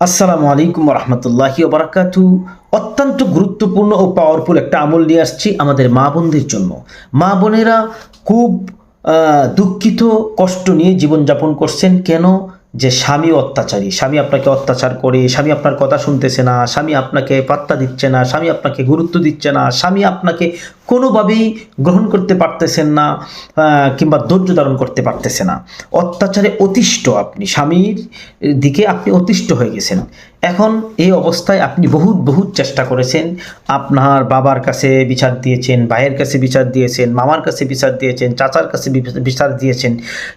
আসসালামু আলাইকুম রহমতুল্লাহি বারাকাতু অত্যন্ত গুরুত্বপূর্ণ ও পাওয়ারফুল একটা আমল নিয়ে আসছি আমাদের মা বোনদের জন্য। মা বোনেরা খুব দুঃখিত, কষ্ট নিয়ে জীবনযাপন করছেন। কেন? যে স্বামী অত্যাচারী, স্বামী আপনাকে অত্যাচার করে, স্বামী আপনার কথা শুনতেছে না, স্বামী আপনাকে পাত্তা দিচ্ছে না, স্বামী আপনাকে গুরুত্ব দিচ্ছে না, স্বামী আপনাকে কোনোভাবেই গ্রহণ করতে পারতেছেন না কিংবা ধৈর্য ধারণ করতে পারতেছে না। অত্যাচারে অতিষ্ঠ আপনি, স্বামীর দিকে আপনি অতিষ্ঠ হয়ে গেছেন। এখন এই অবস্থায় আপনি বহুত বহুত চেষ্টা করেছেন। আপনার বাবার কাছে বিচার দিয়েছেন, ভাইয়ের কাছে বিচার দিয়েছেন, মামার কাছে বিচার দিয়েছেন, চাচার কাছে বিচার দিয়েছেন,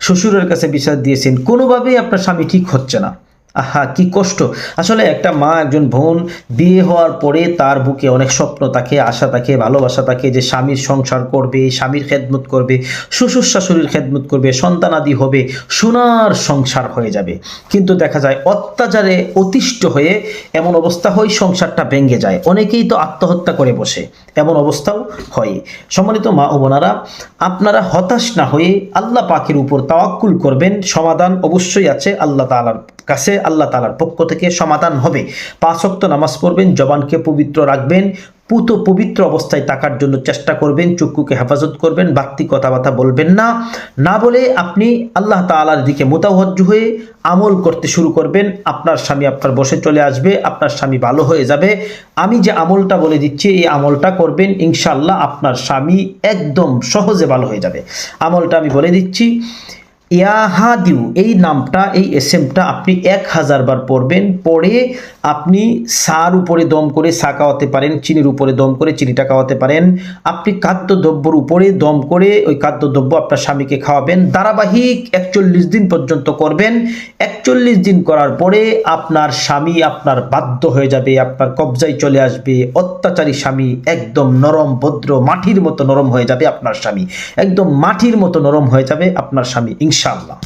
শ্বশুরের কাছে বিচার দিয়েছেন। কোনোভাবেই আপনার স্বামী ঠিক হচ্ছে না। আহা, কি কষ্ট। আসলে একটা মা, একজন বোন, বিয়ে হওয়ার পরে তার বুকে অনেক স্বপ্ন থাকে, আশা থাকে, ভালোবাসা থাকে যে স্বামীর সংসার করবে, স্বামীর খেদমত করবে, শ্বশুর শাশুড়ির খেদমত করবে সন্তানাদি হবে, সোনার সংসার হয়ে যাবে। কিন্তু দেখা যায় অত্যাচারে অতিষ্ঠ হয়ে এমন অবস্থা হয় সংসারটা ভেঙে যায়। অনেকেই তো আত্মহত্যা করে বসে, এমন অবস্থাও হয়। সম্মানিত মা ও বোনারা, আপনারা হতাশ না হয়ে আল্লাহ পাখির উপর তাওয়াক্কুল করবেন, সমাধান অবশ্যই আছে আল্লাহ তালার কাছে। আল্লাহ তালার পক্ষ থেকে সমাধান হবে। পাঁচ ওয়াক্ত নামাজ পড়বেন, জবানকে পবিত্র রাখবেন, পুত পবিত্র অবস্থায় থাকার জন্য চেষ্টা করবেন, চক্ষুকে হেফাজত করবেন, বাড়তি কথাবার্তা বলবেন না। না বলে আপনি আল্লাহ তাআলার দিকে মোতাবজ্জ হয়ে আমল করতে শুরু করবেন। আপনার স্বামী আপনার বসে চলে আসবে, আপনার স্বামী ভালো হয়ে যাবে। আমি যে আমলটা বলে দিচ্ছি, এই আমলটা করবেন ইনশাল্লাহ আপনার স্বামী একদম সহজে ভালো হয়ে যাবে। আমলটা আমি বলে দিচ্ছি ইয়াহাদিউ, এই নামটা, এই এসএমটা আপনি এক হাজার বার পড়বেন। পড়ে আপনি সার উপরে দম করে সা খাওয়াতে পারেন, চিনির উপরে দম করে চিনিটা খাওয়াতে পারেন। আপনি খাদ্যদ্রব্যর উপরে দম করে ওই খাদ্যদ্রব্য আপনার স্বামীকে খাওয়াবেন। ধারাবাহিক একচল্লিশ দিন পর্যন্ত করবেন। একচল্লিশ দিন করার পরে আপনার স্বামী আপনার বাধ্য হয়ে যাবে, আপনার কবজায় চলে আসবে। অত্যাচারী স্বামী একদম নরম, ভদ্র, মাটির মতো নরম হয়ে যাবে আপনার স্বামী। একদম মাটির মতো নরম হয়ে যাবে আপনার স্বামী ইনশাআল্লাহ।